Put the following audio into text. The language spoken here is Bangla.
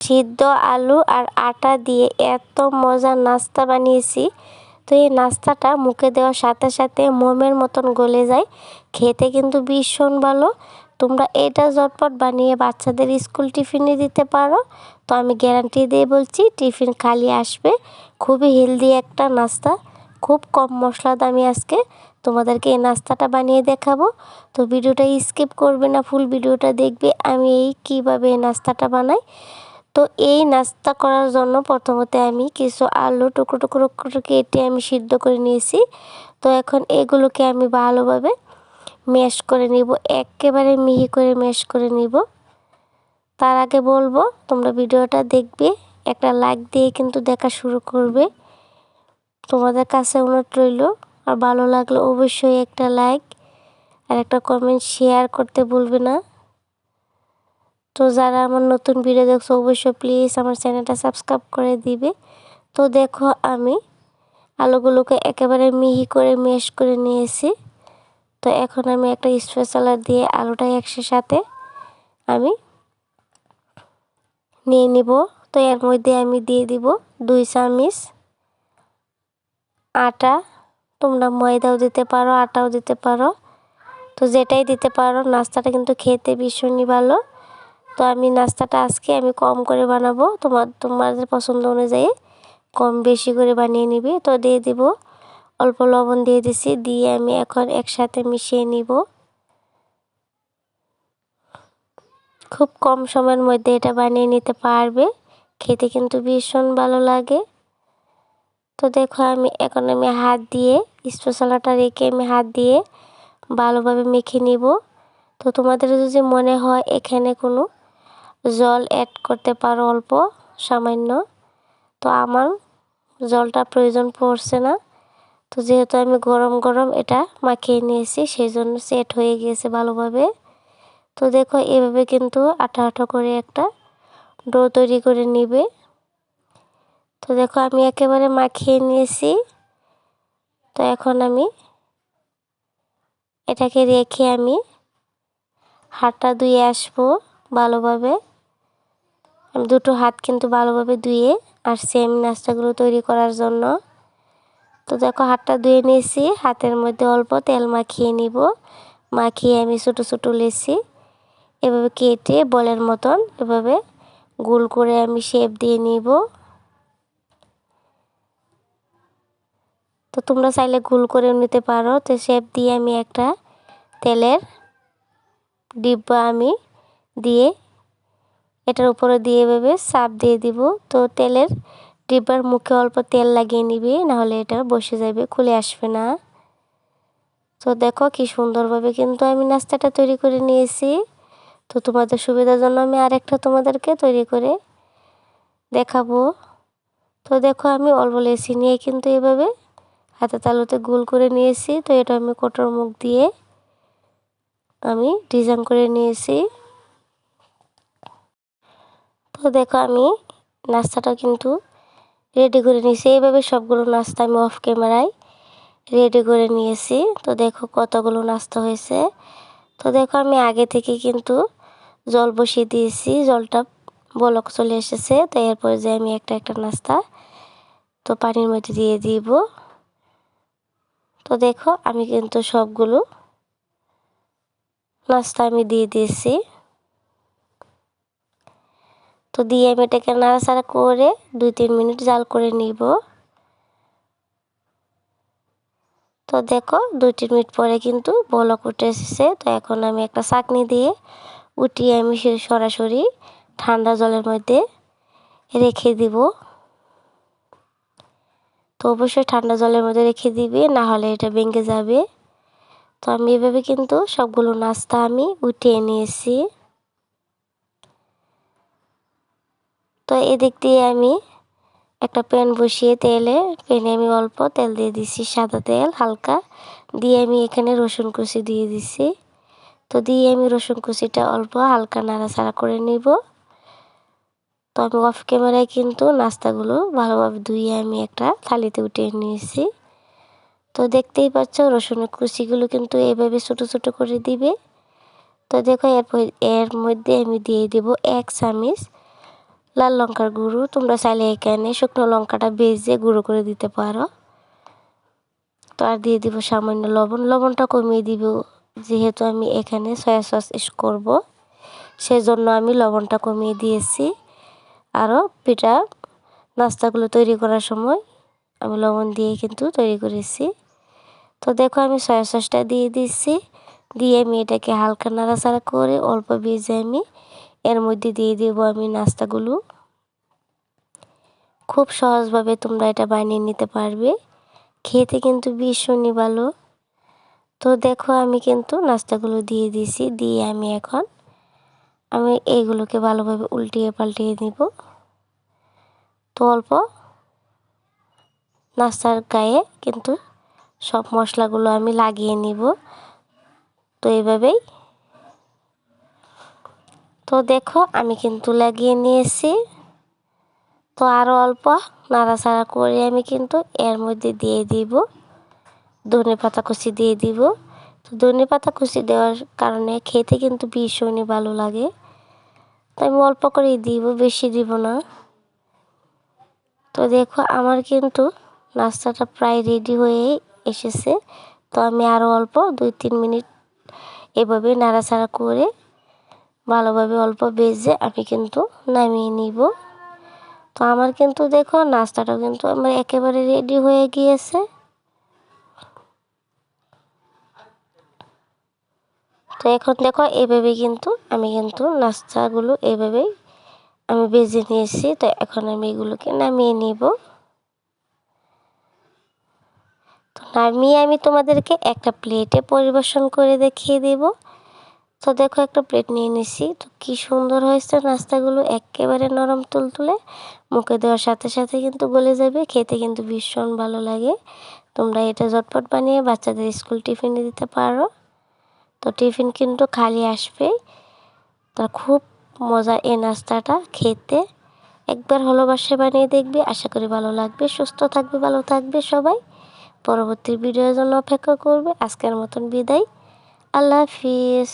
সিদ্ধ আলু আর আটা দিয়ে এত মজার নাস্তা বানিয়েছি। তো এই নাস্তাটা মুখে দেওয়ার সাথে সাথে মোমের মতন গলে যায়। খেতে কিন্তু ভীষণ ভালো। তোমরা এটা ঝটপট বানিয়ে বাচ্চাদের স্কুল টিফিনে দিতে পারো। তো আমি গ্যারান্টি দিয়ে বলছি, টিফিন খালি আসবে। খুবই হেলদি একটা নাস্তা। খুব কম মশলা দামি আজকে। তোমাদেরকে এই নাস্তাটা বানিয়ে দেখাবো। তো ভিডিওটা স্কিপ করবে না ফুল ভিডিওটা দেখবে আমি এই কীভাবে এই নাস্তাটা বানাই। তো এই নাস্তা করার জন্য প্রথমতে আমি কিছু আলু টুকরো টুকরো টুকরো কেটে আমি সিদ্ধ করে নিয়েছি। তো এখন এগুলোকে আমি ভালোভাবে ম্যাশ করে নিব, একেবারে মিহি করে ম্যাশ করে নিব। তার আগে বলব, তোমরা ভিডিওটা দেখবে, একটা লাইক দিয়ে কিন্তু দেখা শুরু করবে। তোমাদের কাছে অনুরোধ রইল, আর ভালো লাগলে অবশ্যই একটা লাইক আর একটা কমেন্ট শেয়ার করতে ভুলবে না। তো যারা আমার নতুন ভিডিও দেখছ, অবশ্যই প্লিজ আমার চ্যানেলটা সাবস্ক্রাইব করে দিবে। তো দেখো আমি আলুগুলোকে একেবারে মিহি করে মেশ করে নিয়েছি। তো এখন আমি একটা স্পেশালার দিয়ে আলুটা একসাথে আমি নিয়ে নিব। তো এর মধ্যে আমি দিয়ে দিব দুই চামিচ আটা। তোমরা ময়দাও দিতে পারো, আটাও দিতে পারো। তো যেটাই দিতে পারো, নাস্তাটা কিন্তু খেতে ভীষণই ভালো। তো আমি নাস্তাটা আজকে আমি কম করে বানাবো। তোমার তোমাদের পছন্দ অনুযায়ী কম বেশি করে বানিয়ে নিবি। তো দিয়ে দিব অল্প লবণ দিয়ে দিছি, দিয়ে আমি এখন একসাথে মিশিয়ে নিব। খুব কম সময়ের মধ্যে এটা বানিয়ে নিতে পারবে। খেতে কিন্তু ভীষণ ভালো লাগে। তো দেখো আমি, এখন আমি হাত দিয়ে, স্পেশালাটা রেখে আমি হাত দিয়ে ভালোভাবে মেখে নিব। তো তোমাদের যদি মনে হয় এখানে কোনো জল অ্যাড করতে পারো অল্প, সামান্য। তো আমার জলটা প্রয়োজন পড়ছে না। তো যেহেতু আমি গরম গরম এটা মাখিয়ে নিয়েছি সেই জন্য সেট হয়ে গিয়েছে ভালোভাবে। তো দেখো এভাবে কিন্তু আঠা আঠা করে একটা ডো তৈরি করে নিবে। তো দেখো আমি একেবারে মাখিয়ে নিয়েছি। তো এখন আমি এটাকে রেখে আমি হাতটা ধুয়ে আসব ভালোভাবে। আমি দুটো হাত কিন্তু ভালোভাবে ধুয়ে আর সেম নাস্তাগুলো তৈরি করার জন্য। তো দেখো, হাতটা ধুয়ে নিয়েছি। হাতের মধ্যে অল্প তেল মাখিয়ে নিব। মাখিয়ে আমি ছোটো ছোটো লেছি এভাবে কেটে বলের মতন এভাবে গোল করে আমি শেপ দিয়ে নিব। তো তোমরা চাইলে গোল করে নিতে পারো। তো শেপ দিয়ে আমি একটা তেলের ডিব্বা আমি দিয়ে এটার উপরে দিয়ে এভাবে সাপ দিয়ে দিব। তো তেলের ডিব্বার মুখে অল্প তেল লাগিয়ে নিবি, নাহলে এটা বসে যাবে, খুলে আসবে না। তো দেখো কি সুন্দরভাবে কিন্তু আমি নাস্তাটা তৈরি করে নিয়েছি। তো তোমাদের সুবিধার জন্য আমি আরেকটা তোমাদেরকে তৈরি করে দেখাবো। তো দেখো আমি অল্প লেসি নিয়ে কিন্তু এভাবে হাতে তালুতে গোল করে নিয়েছি। তো এটা আমি কোটোর মুখ দিয়ে আমি ডিজাইন করে নিয়েছি। তো দেখো আমি নাস্তাটা কিন্তু রেডি করে নিয়েছি। এইভাবে সবগুলো নাস্তা আমি অফ ক্যামেরায় রেডি করে নিয়েছি। তো দেখো কতগুলো নাস্তা হয়েছে। তো দেখো আমি আগে থেকে কিন্তু জল বসিয়ে দিয়েছি। জলটা বলক চলে এসেছে। তো এরপর যে আমি একটা একটা নাস্তা তো পানির মধ্যে দিয়ে দিব। তো দেখো আমি কিন্তু সবগুলো নাস্তা আমি দিয়ে দিয়েছি। তো দিয়ে আমি এটাকে নাড়াচাড়া করে দুই, তিন মিনিট জাল করে নিব। তো দেখো, দুই, তিন মিনিট পরে কিন্তু বলক উঠে এসেছে। তো এখন আমি একটা চাকনি দিয়ে উঠিয়ে আমি সরাসরি ঠান্ডা জলের মধ্যে রেখে দিব। তো অবশ্যই ঠান্ডা জলের মধ্যে রেখে দিবি, না হলে এটা ভেঙে যাবে। তো আমি এভাবে কিন্তু সবগুলো নাস্তা আমি উঠিয়ে নিয়েছি। তো এদিক দিয়ে আমি একটা প্যান বসিয়ে তেলে, প্যানে আমি অল্প তেল দিয়ে দিছি সাদা তেল, হালকা। দিয়ে আমি এখানে রসুন কুচি দিয়ে দিছি। তো দিয়ে আমি রসুন কুচিটা অল্প হালকা নাড়াচাড়া করে নিব। তো আমি অফ ক্যামেরায় কিন্তু নাস্তাগুলো ভালোভাবে ধুয়ে আমি একটা থালিতে উঠিয়ে নিয়েছি। তো দেখতেই পাচ্ছ রসুনের কুচিগুলো কিন্তু এভাবে ছোটো ছোটো করে দিবে। তো দেখো এরপর এর মধ্যে আমি দিয়ে দেব এক চামিচ লাল লঙ্কার গুঁড়ো। তোমরা চাইলে এখানে শুকনো লঙ্কাটা বেজে গুঁড়ো করে দিতে পারো। তো আর দিয়ে দিব সামান্য লবণ। লবণটা কমিয়ে দিব, যেহেতু আমি এখানে সয়া সস ইউজ করব। সেজন্য আমি লবণটা কমিয়ে দিয়েছি। আরও পিঠা নাস্তাগুলো তৈরি করার সময় আমি লবণ দিয়ে কিন্তু তৈরি করেছি। তো দেখো আমি সয়া সসটা দিয়ে দিচ্ছি দিয়ে আমি এটাকে হালকা নাড়াচাড়া করে অল্প ভেজে আমি এর মধ্যে দিয়ে দেবো আমি নাস্তাগুলো। খুব সহজভাবে তোমরা এটা বানিয়ে নিতে পারবে। খেতে কিন্তু ভীষণই ভালো। তো দেখো আমি কিন্তু নাস্তাগুলো দিয়ে দিছি দিয়ে আমি এখন আমি এইগুলোকে ভালোভাবে উল্টিয়ে পাল্টিয়ে নিব। তো অল্প নাস্তার গায়ে কিন্তু সব মশলাগুলো আমি লাগিয়ে নিব। তো এইভাবেই তো দেখো, আমি কিন্তু লাগিয়ে নিয়েছি। তো আরও অল্প নাড়াচাড়া করে আমি কিন্তু এর মধ্যে দিয়ে দিব। ধনে পাতা কুচি দিয়ে দিব। তো ধনে পাতা কুচি দেওয়ার কারণে খেতে কিন্তু ভীষণই ভালো লাগে। তো আমি অল্প করেই দিব, বেশি দিব না। তো দেখো, আমার কিন্তু নাস্তাটা প্রায় রেডি হয়ে এসেছে। তো আমি আরও অল্প দুই তিন মিনিট এভাবে নাড়াচাড়া করে ভালোভাবে অল্প বেজে আমি কিন্তু নামিয়ে নিব। তো আমার কিন্তু দেখো নাস্তাটা কিন্তু আমার একেবারে রেডি হয়ে গিয়েছে। তো এখন দেখো এভাবে কিন্তু আমি কিন্তু নাস্তাগুলো এভাবেই আমি বেজে নিয়েছি। তো এখন আমি এগুলোকে নামিয়ে নিব। তো নামিয়ে আমি তোমাদেরকে একটা প্লেটে পরিবেশন করে দেখিয়ে দেব। তো দেখো একটা প্লেট নিয়ে নিছি। তো কি সুন্দর হয়েছে নাস্তাগুলো একেবারে নরম তুলতুলে। মুখে দেওয়ার সাথে সাথে কিন্তু গলে যাবে, খেতে কিন্তু ভীষণ ভালো লাগে। তোমরা এটা ঝটপট বানিয়ে বাচ্চাদের স্কুল টিফিনে দিতে পারো। তো টিফিন কিন্তু খালি আসবে তা খুব মজা এই নাস্তাটা খেতে। একবার হলো বাসায় বানিয়ে দেখবে, আশা করি ভালো লাগবে। সুস্থ থাকবে, ভালো থাকবে সবাই। পরবর্তী ভিডিওর জন্য অপেক্ষা করবে। আজকের মতন বিদায়। আল্লাহ হাফিজ।